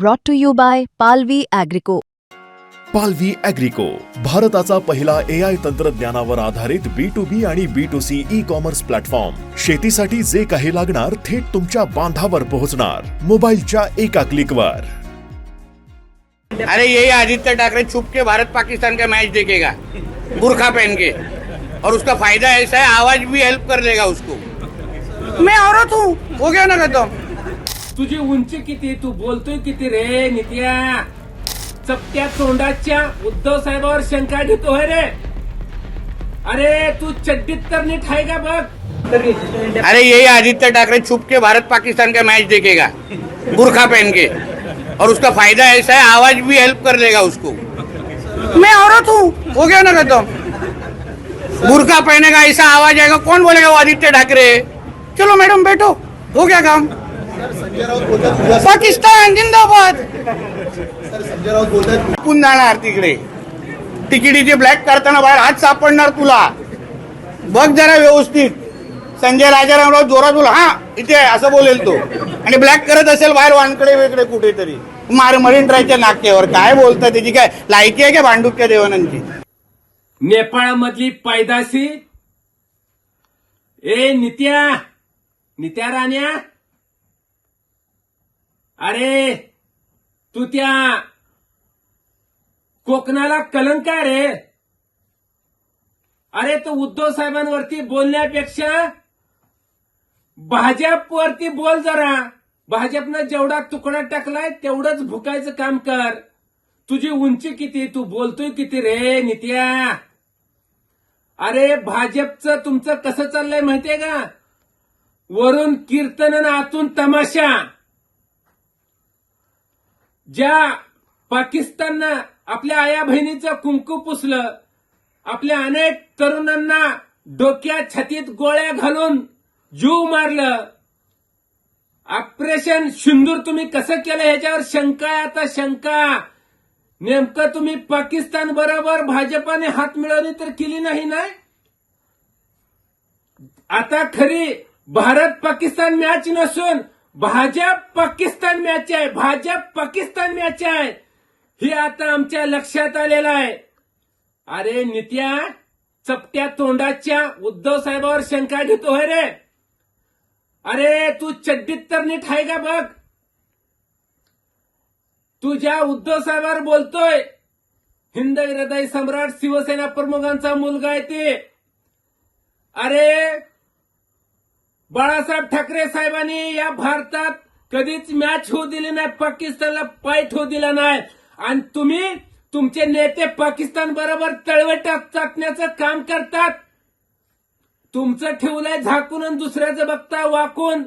brought to you by Palvi Agrico. पालवी अॅग्रिको भारताचा पहिला ए आय तंत्रज्ञानावर आधारित बी टू बी आणि B to C e commerce platform शेतीसाठी जे काही लागणार थेट तुमच्या बांधावर पोहोचणार. मोबाईलच्या एका क्लिकवर अरे यही आदित्य ठाकरे छुप के भारत पाकिस्तान का मैच देखेगा. बुरखा पहन के. और उसका फ़ायदा ऐसा है आवाज़ भी हेल्प कर देगा उसको. मैं औरत हूँ. हो गया ना खत्म. तुझी उंची किती तू बोलतोय किती रे नित्या? चपट्या तोंडाच्या उद्धव साहेबावर शंका घेतोय रे. अरे तू चड्डीत तर नीट आहे का बघ? अरे यही आदित्य ठाकरे छुप के भारत पाकिस्तान का मैच देखेगा बुरखा पहन के. और उसका फ़ायदा ऐसा है आवाज़ भी हेल्प कर देगा उसको. मैं औरत हूँ। हो गया ना खत्म? बुरखा पहनेगा ऐसा आवाज़ आएगा कौन बोलेगा वो आदित्य ठाकरे? चलो मैडम बैठो. हो गया काम. पाकिस्तान जिंदाबाद. चुकून जाणार तिकडे? तिकिटीचे ब्लॅक करताना बाहेर हात सापडणार तुला. बघ जरा व्यवस्थित. संजय राजारामराव जोरात हा इथे असं बोलेल तो. आणि ब्लॅक करत असेल बाहेर वानकडे वेगळे कुठेतरी. मार मरीन ड्रायच्या नाक्यावर काय बोलता त्याची काय लायकी आहे का भांडुपच्या देवानांची नेपाळ मधली पैदाशी? ए नित्या नित्या राण्या? अरे तू त्या कोकणाला कलंक आहे रे. अरे तो उद्धव साहेबांवरती बोलण्यापेक्षा भाजपवरती बोल जरा. भाजपनं जेवढा तुकडा टाकलाय तेवढंच भुकायचं काम कर. तुझी उंची किती तू बोलतोय किती रे नित्या? अरे भाजपचं तुमचं कसं चाललंय माहितीये का? वरून कीर्तन आतून तमाशा. ज्या पाकिस्ताननं आपल्या आया बहिणीचं कुंकू पुसलं आपल्या अनेक तरुणांना डोक्यात छातीत गोळ्या घालून जीव मारलं ऑपरेशन सिंदूर तुम्ही कसं केलं ह्याच्यावर शंका आहे आता शंका. नेमकं तुम्ही पाकिस्तान बरोबर भाजपाने हात मिळवली तर केली नाही ना आता खरी भारत पाकिस्तान मॅच नसून भाजप पाकिस्तान मॅच आहे. भाजप पाकिस्तान मॅच आहे. हे आता आमच्या लक्षात आलेलं आहे. अरे नित्या चपट्या तोंडाच्या उद्धव साहेबावर शंका घेतोय रे. अरे तू चड्डीत तर नीट आहे का बघ? तू ज्या उद्धव साहेबावर बोलतोय. हिंद हृदय सम्राट शिवसेना प्रमुखांचा मुलगा आहे ते. अरे बाळासाहेब ठाकरे साहेबांनी या भारतात कधीच मॅच होऊ दिली नाही पाकिस्तानला पायट होऊ दिला नाही. आणि तुम्ही तुमचे नेते पाकिस्तान बरोबर तळवट चाकण्याचं काम करतात. तुमचं ठेवलंय झाकून आणि दुसऱ्याचं बघता वाकून.